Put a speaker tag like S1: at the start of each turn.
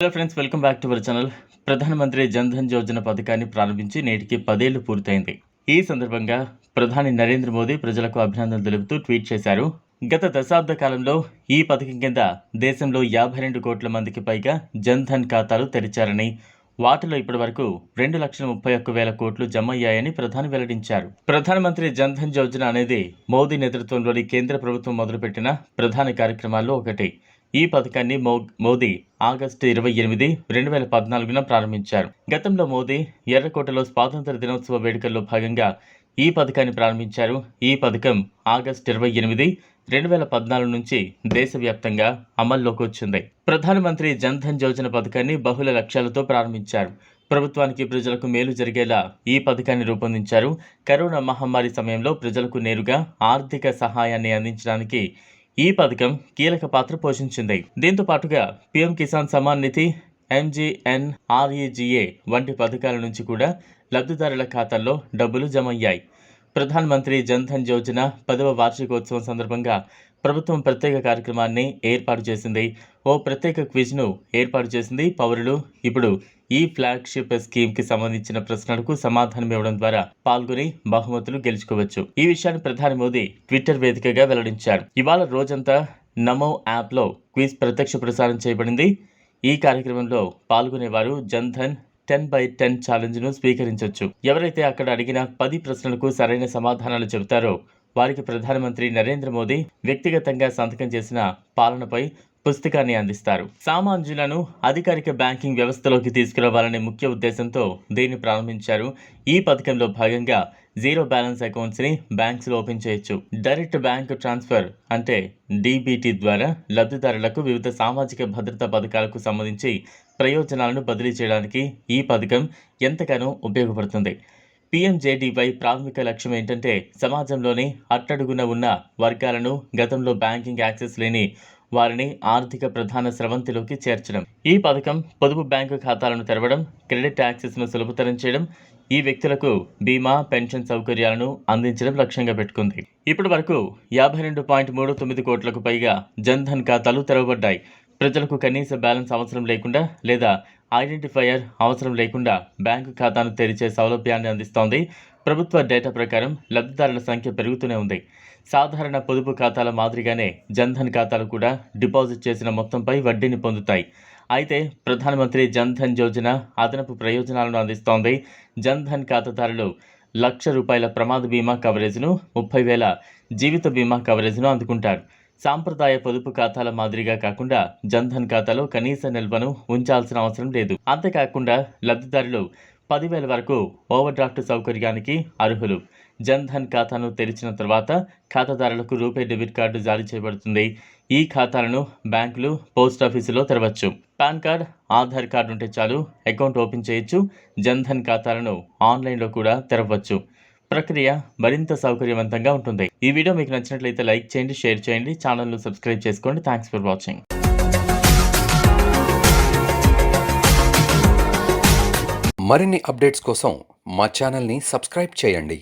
S1: Hello friends welcome back to our channel ప్రధానమంత్రి జన్ ధన్ యోజన పథకాన్ని ప్రారంభించి నేటికి పదేళ్ళు పూర్తయింది. ఈ సందర్భంగా ప్రధాని నరేంద్ర మోదీ ప్రజలకు అభినందనలు తెలుపుతూ ట్వీట్ చేశారు. గత దశాబ్ద కాలంలో ఈ పథకం కింద దేశంలో యాభై రెండు కోట్ల మందికి పైగా జన్ ధన్ ఖాతాలు తెరిచారని వాటిలో ఇప్పటి వరకు రెండు లక్షల ముప్పై ఒక్క వేల కోట్లు జమ అయ్యాయని ప్రధాని వెల్లడించారు. ప్రధానమంత్రి జన్ ధన్ యోజన అనేది మోదీ నేతృత్వంలోని కేంద్ర ప్రభుత్వం మొదలుపెట్టిన ప్రధాన కార్యక్రమాల్లో ఒకటి. ఈ పథకాన్ని మో మోదీ ఆగస్టు ఇరవై ఎనిమిది రెండు వేల పద్నాలుగున ప్రారంభించారు. గతంలో మోదీ ఎర్రకోటలో స్వాతంత్ర దినోత్సవ వేడుకల్లో భాగంగా ఈ పథకాన్ని ప్రారంభించారు. ఈ పథకం ఆగస్టు ఇరవై ఎనిమిది రెండు వేల పద్నాలుగు నుంచి దేశవ్యాప్తంగా అమల్లోకి వచ్చింది. ప్రధానమంత్రి జన్ ధన్ యోజన పథకాన్ని బహుళ లక్ష్యాలతో ప్రారంభించారు. ప్రభుత్వానికి ప్రజలకు మేలు జరిగేలా ఈ పథకాన్ని రూపొందించారు. కరోనా మహమ్మారి సమయంలో ప్రజలకు నేరుగా ఆర్థిక సహాయాన్ని అందించడానికి ఈ పథకం కీలక పాత్ర పోషించింది. దీంతో పాటుగా పీఎం కిసాన్ సమాన్ నిధి ఎంజీఎన్ఆర్ఈజీఏ వంటి పథకాల నుంచి కూడా లబ్ధిదారుల ఖాతాల్లో డబ్బులు జమ అయ్యాయి ప్రధాన్ మంత్రి జన్ ధన్ యోజన పదవ వార్షికోత్సవం సందర్భంగా ప్రభుత్వం ప్రత్యేక కార్యక్రమాన్ని ఏర్పాటు చేసింది. ఓ ప్రత్యేక క్విజ్ను ఏర్పాటు చేసింది పౌరులు. ఇప్పుడు ఈ ఫ్లాగ్షిప్ స్కీమ్కి సంబంధించిన ప్రశ్నలకు సమాధానం ఇవ్వడం ద్వారా పాల్గొని బహుమతులు గెలుచుకోవచ్చు. ఈ విషయాన్ని ప్రధాని మోదీ ట్విట్టర్ వేదికగా వెల్లడించారు. ఇవాళ రోజంతా నమో యాప్లో క్విజ్ ప్రత్యక్ష ప్రసారం చేయబడింది. ఈ కార్యక్రమంలో పాల్గొనేవారు జన్ధన్ టెన్ బై టెన్ ఛాలెంజ్ను స్వీకరించవచ్చు ఎవరైతే అక్కడ అడిగిన పది ప్రశ్నలకు సరైన సమాధానాలు చెబుతారో వారికి ప్రధానమంత్రి నరేంద్ర మోదీ వ్యక్తిగతంగా సంతకం చేసిన పాలనపై పుస్తకాన్ని అందిస్తారు. సామాన్యులను అధికారిక బ్యాంకింగ్ వ్యవస్థలోకి తీసుకురావాలనే ముఖ్య ఉద్దేశంతో దీన్ని ప్రారంభించారు. ఈ పథకంలో భాగంగా జీరో బ్యాలెన్స్ అకౌంట్స్ని బ్యాంక్స్లో ఓపెన్ చేయొచ్చు. డైరెక్ట్ బ్యాంక్ ట్రాన్స్ఫర్ అంటే డీబీటీ ద్వారా లబ్ధిదారులకు వివిధ సామాజిక భద్రతా పథకాలకు సంబంధించి ప్రయోజనాలను బదిలీ చేయడానికి ఈ పథకం ఎంతగానో ఉపయోగపడుతుంది. పీఎంజేడీవై ప్రాథమిక లక్ష్యం ఏంటంటే సమాజంలోని అట్టడుగున ఉన్న వర్గాలను గతంలో బ్యాంకింగ్ యాక్సెస్ లేని వారిని ఆర్థిక ప్రధాన స్రవంతిలోకి చేర్చడం. ఈ పథకం పొదుపు బ్యాంకు ఖాతాలను తెరవడం క్రెడిట్ యాక్సెస్ను సులభతరం చేయడం ఈ వ్యక్తులకు బీమా పెన్షన్ సౌకర్యాలను అందించడం లక్ష్యంగా పెట్టుకుంది. ఇప్పటి వరకు యాభై రెండు పాయింట్ మూడు తొమ్మిది కోట్లకు పైగా జన్ ధన్ ఖాతాలు తెరవబడ్డాయి. ప్రజలకు కనీస బ్యాలెన్స్ అవసరం లేకుండా లేదా ఐడెంటిఫైయర్ అవసరం లేకుండా బ్యాంకు ఖాతాను తెరిచే సౌలభ్యాన్ని అందిస్తోంది. ప్రభుత్వ డేటా ప్రకారం లబ్ధిదారుల సంఖ్య పెరుగుతూనే ఉంది. సాధారణ పొదుపు ఖాతాల మాదిరిగానే జన్ధన్ ఖాతాలు కూడా డిపాజిట్ చేసిన మొత్తంపై వడ్డీని పొందుతాయి. అయితే ప్రధానమంత్రి జన్ ధన్ యోజన అదనపు ప్రయోజనాలను అందిస్తోంది. జన్ ధన్ ఖాతాదారులు లక్ష రూపాయల ప్రమాద బీమా కవరేజ్ను ముప్పై వేల జీవిత బీమా కవరేజ్ను అందుకుంటారు. సాంప్రదాయ పొదుపు ఖాతాల మాదిరిగా కాకుండా జన్ధన్ ఖాతాలో కనీస నిల్వను ఉంచాల్సిన అవసరం లేదు. అంతేకాకుండా లబ్ధిదారులు పదివేల వరకు ఓవర్ డ్రాఫ్ట్ సౌకర్యానికి అర్హులు. జన్ధన్ ఖాతాను తెరిచిన తర్వాత ఖాతాదారులకు రూపే డెబిట్ కార్డు జారీ చేయబడుతుంది. ఈ ఖాతాలను బ్యాంకులు పోస్ట్ ఆఫీసులో తెరవచ్చు. పాన్ కార్డ్ ఆధార్ కార్డు ఉంటే చాలు అకౌంట్ ఓపెన్ చేయొచ్చు. జన్ధన్ ఖాతాలను ఆన్లైన్లో కూడా తెరవచ్చు. ప్రక్రియ మరింత సౌకర్యవంతంగా ఉంటుంది. ఈ వీడియో మీకు నచ్చినట్లయితే లైక్ చేయండి షేర్ చేయండి ఛానల్ను సబ్స్క్రైబ్ చేసుకోండి. Thanks for watching.
S2: మరిన్ని అప్డేట్స్ కోసం మా ఛానల్ని సబ్స్క్రైబ్ చేయండి.